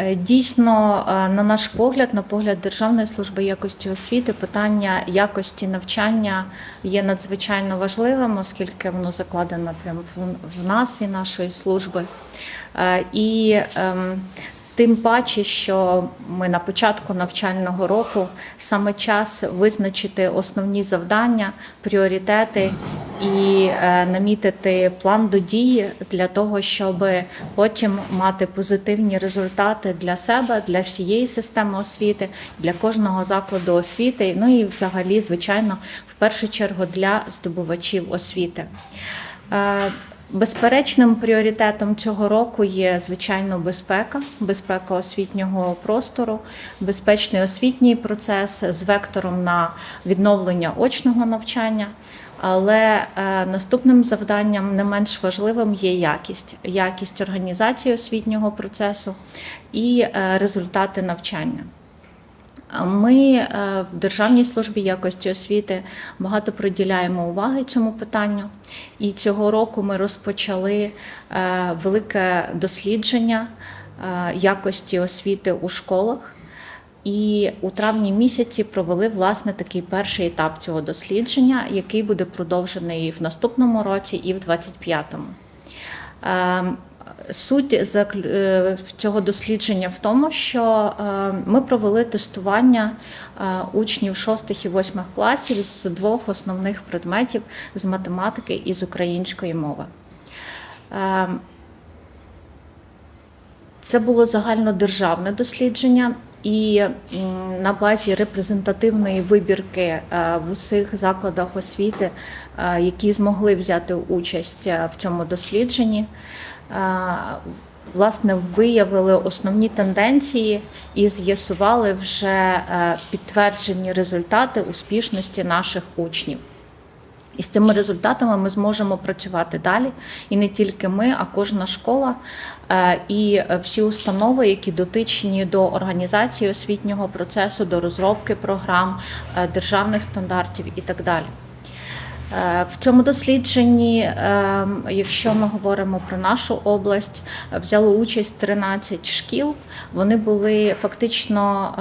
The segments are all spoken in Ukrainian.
Е, Дійсно, е, на наш погляд, на погляд Державної служби якості освіти, питання якості навчання є надзвичайно важливим, оскільки воно закладено прямо в, назві нашої служби. Е, І ем, тим паче, що ми на початку навчального року саме час визначити основні завдання, пріоритети і е, намітити план до дії для того, щоб потім мати позитивні результати для себе, для всієї системи освіти, для кожного закладу освіти. Ну і взагалі, звичайно, в першу чергу для здобувачів освіти. Безперечним пріоритетом цього року є звичайно безпека, безпека освітнього простору, безпечний освітній процес з вектором на відновлення очного навчання. Але е, наступним завданням не менш важливим є якість, якість організації освітнього процесу і е, результати навчання. Ми е, в Державній службі якості освіти багато приділяємо уваги цьому питанню. І цього року ми розпочали е, велике дослідження е, якості освіти у школах. І у травні місяці провели власне такий перший етап цього дослідження, який буде продовжений в наступному році і в 25-му. Суть е, цього дослідження в тому, що е, ми провели тестування е, учнів 6 і 8 класів з двох основних предметів з математики і з української мови. Це було загальнодержавне дослідження, і на базі репрезентативної вибірки е, в усіх закладах освіти, е, які змогли взяти участь е, в цьому дослідженні, власне виявили основні тенденції і з'ясували вже підтверджені результати успішності наших учнів. І з цими результатами ми зможемо працювати далі. І не тільки ми, а кожна школа і е, всі установи, які дотичні до організації освітнього процесу, до розробки програм, е, державних стандартів і так далі. Е, В цьому дослідженні, е, якщо ми говоримо про нашу область, взяло участь 13 шкіл. Вони були фактично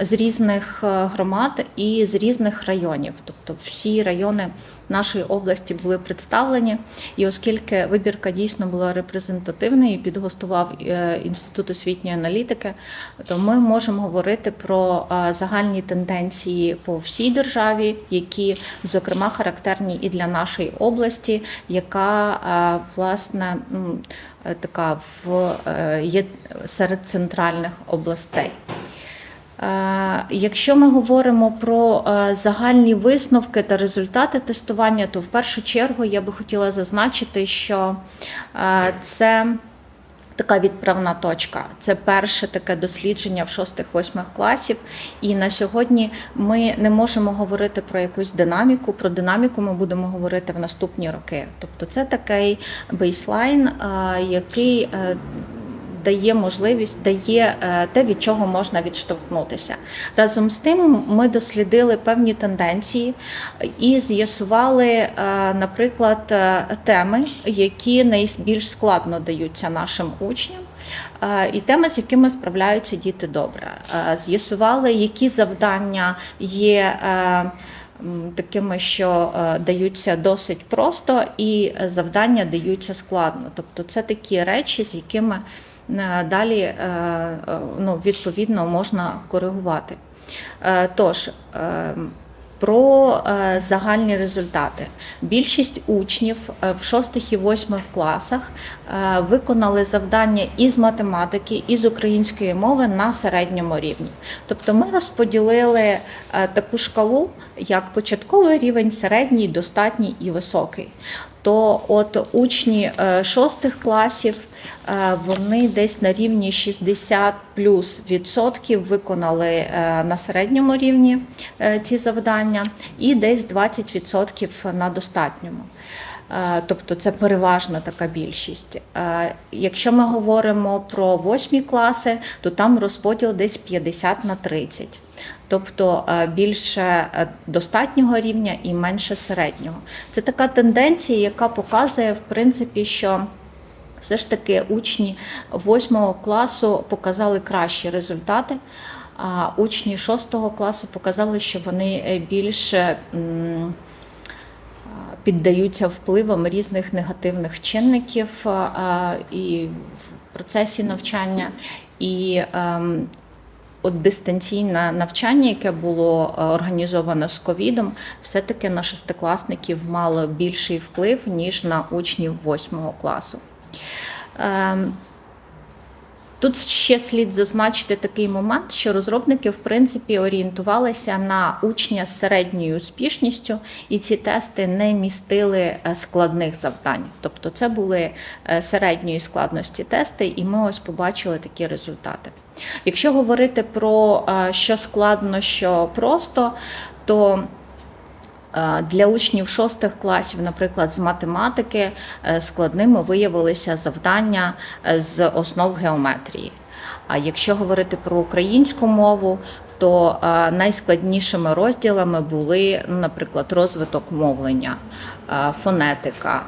е, з різних е, громад і з різних районів. Тобто всі райони нашої області були представлені. І оскільки вибірка дійсно була репрезентативною і підготував е, інститут освітньої аналітики, то ми можемо говорити про загальні тенденції по всій державі, які зокрема характерні і для нашої області, яка е, власне е, така в е, є серед центральних областей. Якщо ми говоримо про загальні висновки та результати тестування, то в першу чергу я би хотіла зазначити, що це така відправна точка. Це перше таке дослідження в 6-8 класів. І на сьогодні ми не можемо говорити про якусь динаміку. Про динаміку ми будемо говорити в наступні роки. Тобто, це такий бейслайн, який е, дає можливість, дає е, те, від чого можна відштовхнутися. Разом з тим, ми дослідили певні тенденції і з'ясували, е, наприклад, е, теми, які найбільш складно даються нашим учням. І теми, з якими справляються діти добре. З'ясували, які завдання є такими, що даються досить просто, і завдання даються складно. Тобто, це такі речі, з якими далі е, е, ну, відповідно можна коригувати. Е, Тож, е, про е, загальні результати. Більшість учнів е, в 6 і 8 класах е, виконали завдання із математики, і з української мови на середньому рівні. Тобто ми розподілили е, таку шкалу, як початковий рівень, середній, достатній і високий. То от учні е, шостих класів е, вони десь на рівні 60 плюс відсотків виконали е, на середньому рівні ці завдання, і десь 20 відсотків на достатньому. Е, Тобто це переважна така більшість. Е, Якщо ми говоримо про восьмі класи, то там розподіл десь 50 на 30. Тобто е, більше достатнього рівня і менше середнього. Це така тенденція, яка показує, в принципі, що все ж таки учні 8 класу показали кращі результати, а учні 6 класу показали, що вони більше піддаються впливам різних негативних чинників а, і в процесі навчання. І ем, от дистанційне навчання, яке було е, організовано з ковідом, все-таки на шестикласників мало більший вплив, ніж на учнів восьмого класу. Тут ще слід зазначити такий момент, що розробники в принципі орієнтувалися на учня з середньою успішністю, і ці тести не містили е, складних завдань. Тобто, це були е, середньої складності тести, і ми ось побачили такі результати. Якщо говорити про е, що складно, що просто, то Для учнів шостих класів, наприклад, з математики е, складними виявилися завдання е, з основ геометрії. А якщо говорити про українську мову, то е, найскладнішими розділами були, ну, наприклад, розвиток мовлення, е, фонетика.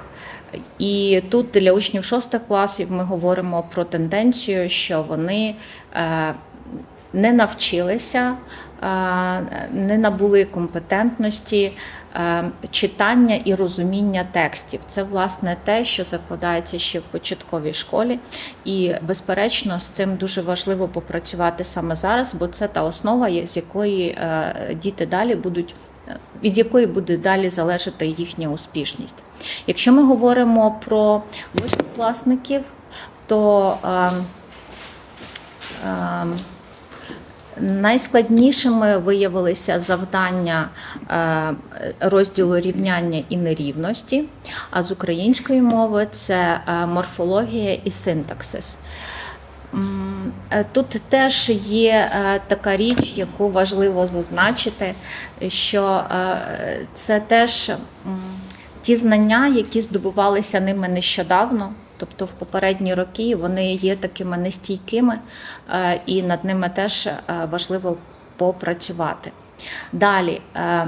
І тут для учнів шостих класів ми говоримо про тенденцію, що вони е, не навчилися, не набули компетентності читання і розуміння текстів. Це власне те, що закладається ще в початковій школі, і безперечно з цим дуже важливо попрацювати саме зараз, бо це та основа, з якої е, діти далі будуть. е, Від якої буде далі залежати їхня успішність. Якщо ми говоримо про восьмикласників, то е, е, Найскладнішими виявилися завдання е, розділу рівняння і нерівності, а з української мови це е, морфологія і синтаксис. Е, Тут теж є така річ, яку важливо зазначити, що це теж ті знання, які здобувалися ними нещодавно. Тобто в попередні роки вони є такими нестійкими, е, і над ними теж е, важливо попрацювати. Далі е,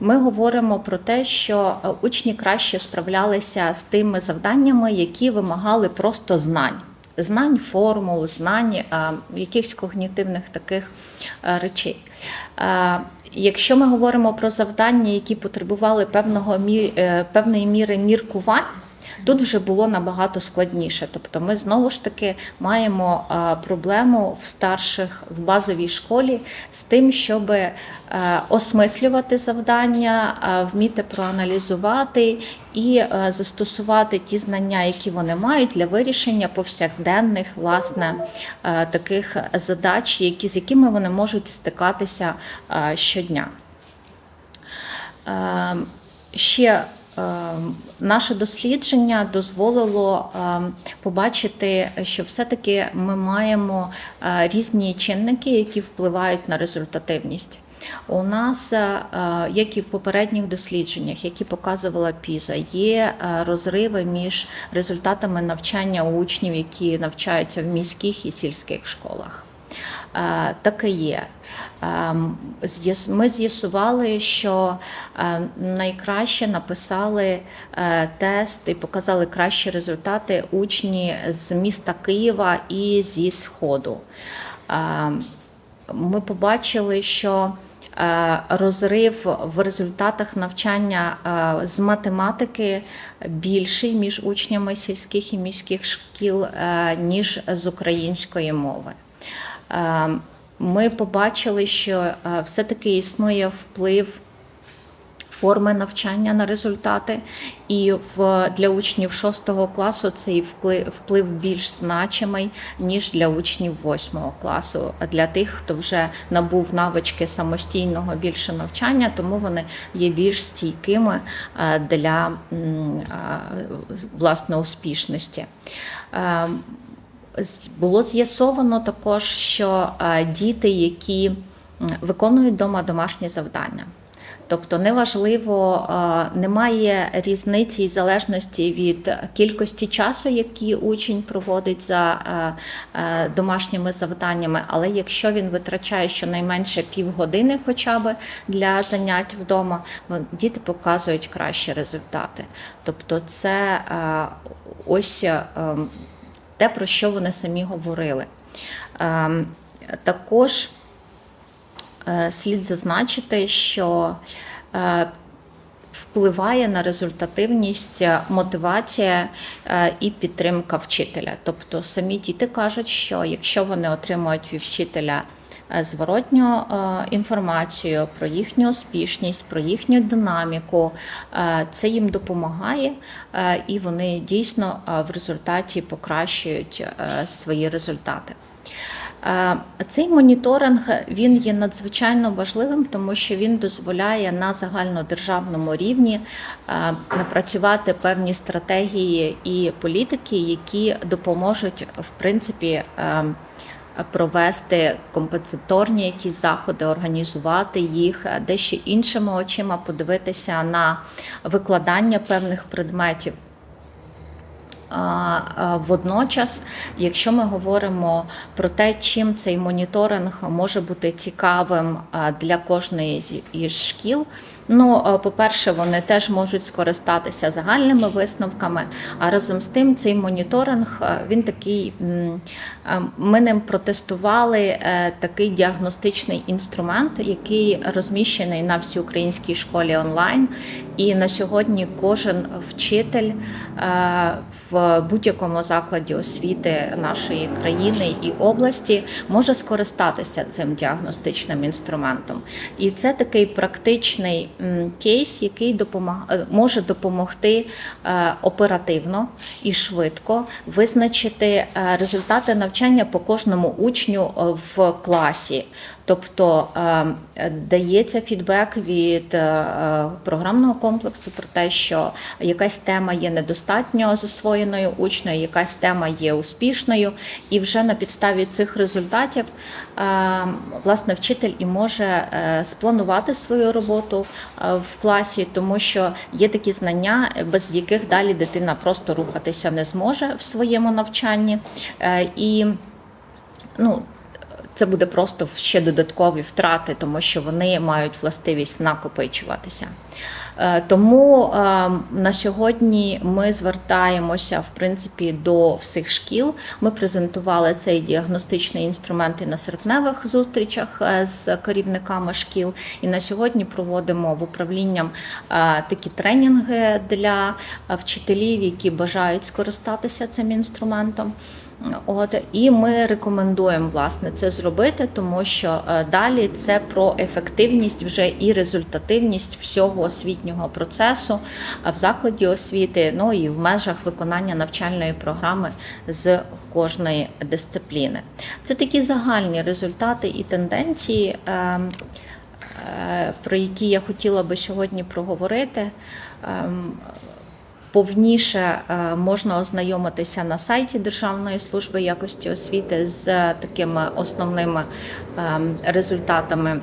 ми говоримо про те, що учні краще справлялися з тими завданнями, які вимагали просто знань. Знань формул, знань якихось когнітивних таких речей. Якщо ми говоримо про завдання, які потребували певного певної міри міркувань, Тут вже було набагато складніше. Тобто, ми знову ж таки маємо проблему в старших в базовій школі з тим, щоб е, осмислювати завдання, вміти проаналізувати і е, застосувати ті знання, які вони мають для вирішення повсякденних власне е, таких задач, які з якими вони можуть стикатися щодня. Ще наше дослідження дозволило е, побачити, що все-таки ми маємо е, різні чинники, які впливають на результативність. У нас, е, як і в попередніх дослідженнях, які показувала ПІЗа, є е, розриви між результатами навчання учнів, які навчаються в міських і сільських школах. Е, Таке є. Ем, Ми з'ясували, що е, найкраще написали е, тест і показали кращі результати учні з міста Києва і зі Сходу. Ми побачили, що е, розрив в результатах навчання е, з математики більший між учнями сільських і міських шкіл, е, ніж з української мови. Е, Ми побачили, що е, все-таки існує вплив форми навчання на результати, і в для учнів 6 класу цей вплив більш значимий ніж для учнів 8 класу. Для тих, хто вже набув навички самостійного більше навчання, тому вони є більш стійкими е, для е, власне успішності. Було з'ясовано також, що діти, які виконують вдома домашні завдання, Тобто неважливо, немає різниці і залежності від кількості часу, який учень проводить за домашніми завданнями, але якщо він витрачає щонайменше півгодини хоча б для занять вдома, діти показують кращі результати. Тобто це ось ем, те, про що вони самі говорили. Ем, Також е, слід зазначити, що е, впливає на результативність е, мотивація і підтримка вчителя. Тобто самі діти кажуть, що якщо вони отримують від вчителя зворотню е, інформацію про їхню успішність, про їхню динаміку, е, це їм допомагає, е, і вони дійсно е, в результаті покращують е, свої результати. Е, Цей моніторинг він є надзвичайно важливим, тому що він дозволяє на загальнодержавному рівні е, напрацювати певні стратегії і політики, які допоможуть в принципі. Провести компенсаторні якісь заходи, організувати їх, е, дещо іншими очима подивитися на викладання певних предметів. Водночас, якщо ми говоримо про те, чим цей моніторинг може бути цікавим для кожної із шкіл, ну, по-перше, вони теж можуть скористатися загальними висновками. А разом з тим, цей моніторинг він такий. Ми ним протестували е, такий діагностичний інструмент, який розміщений на всеукраїнській школі онлайн. І на сьогодні кожен вчитель е, в будь-якому закладі освіти нашої країни і області може скористатися цим діагностичним інструментом. І це такий практичний кейс, який допомаг... е, може допомогти е, оперативно і швидко визначити е, результати навчання по кожному учню в класі. Тобто е, дається фідбек від е, програмного комплексу про те, що якась тема є недостатньо засвоєною учною, якась тема є успішною, і вже на підставі цих результатів е, власне вчитель і може спланувати свою роботу в класі, тому що є такі знання, без яких далі дитина просто рухатися не зможе в своєму навчанні. І ну, це буде просто ще додаткові втрати, тому що вони мають властивість накопичуватися. Е, Тому е, на сьогодні ми звертаємося в принципі до всіх шкіл. Ми презентували цей діагностичний інструмент і на серпневих зустрічах е, з керівниками шкіл. І на сьогодні проводимо в управлінням такі тренінги для вчителів, які бажають скористатися цим інструментом. От і ми рекомендуємо власне це зробити, тому що далі це про ефективність вже і результативність всього освітнього процесу в закладі освіти, ну і в межах виконання навчальної програми з кожної дисципліни. Це такі загальні результати і тенденції. е, е, Про які я хотіла би сьогодні проговорити. Ем, Повніше е, можна ознайомитися на сайті Державної служби якості освіти з такими основними ем, результатами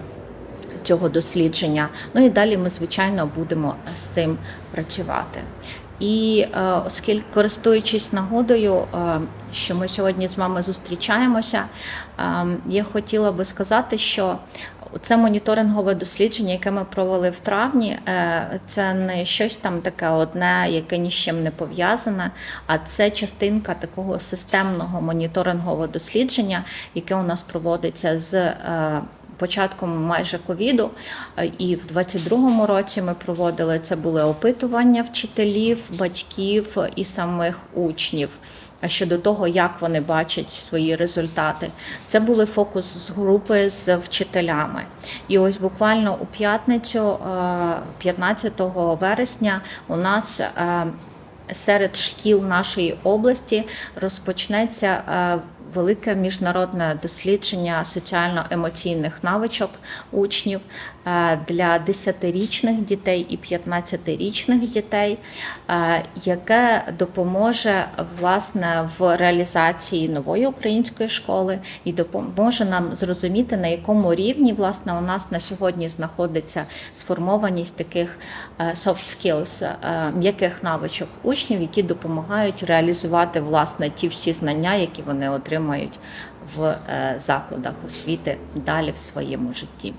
цього дослідження. Ну і далі ми, звичайно, будемо з цим працювати. І е, оскільки користуючись нагодою, е, що ми сьогодні з вами зустрічаємося, е, я хотіла би сказати, що це моніторингове дослідження, яке ми провели в травні. е, Це не щось там таке одне, яке ні з чим не пов'язане, а це частинка такого системного моніторингового дослідження, яке у нас проводиться з е, початком майже ковіду. Е, І в 22-му році ми проводили це були опитування вчителів, батьків і самих учнів. Щодо того, як вони бачать свої результати, це були фокус з групи з вчителями. І ось буквально у п'ятницю, е, 15 вересня, у нас е, серед шкіл нашої області розпочнеться е, велике міжнародне дослідження соціально-емоційних навичок учнів. Е, для 10-річних дітей і 15-річних дітей, е, яке допоможе власне в реалізації нової української школи і допоможе нам зрозуміти, на якому рівні власне у нас на сьогодні знаходиться сформованість таких е, soft skills, м'яких навичок учнів, які допомагають реалізувати власне ті всі знання, які вони отримають в закладах освіти далі в своєму житті.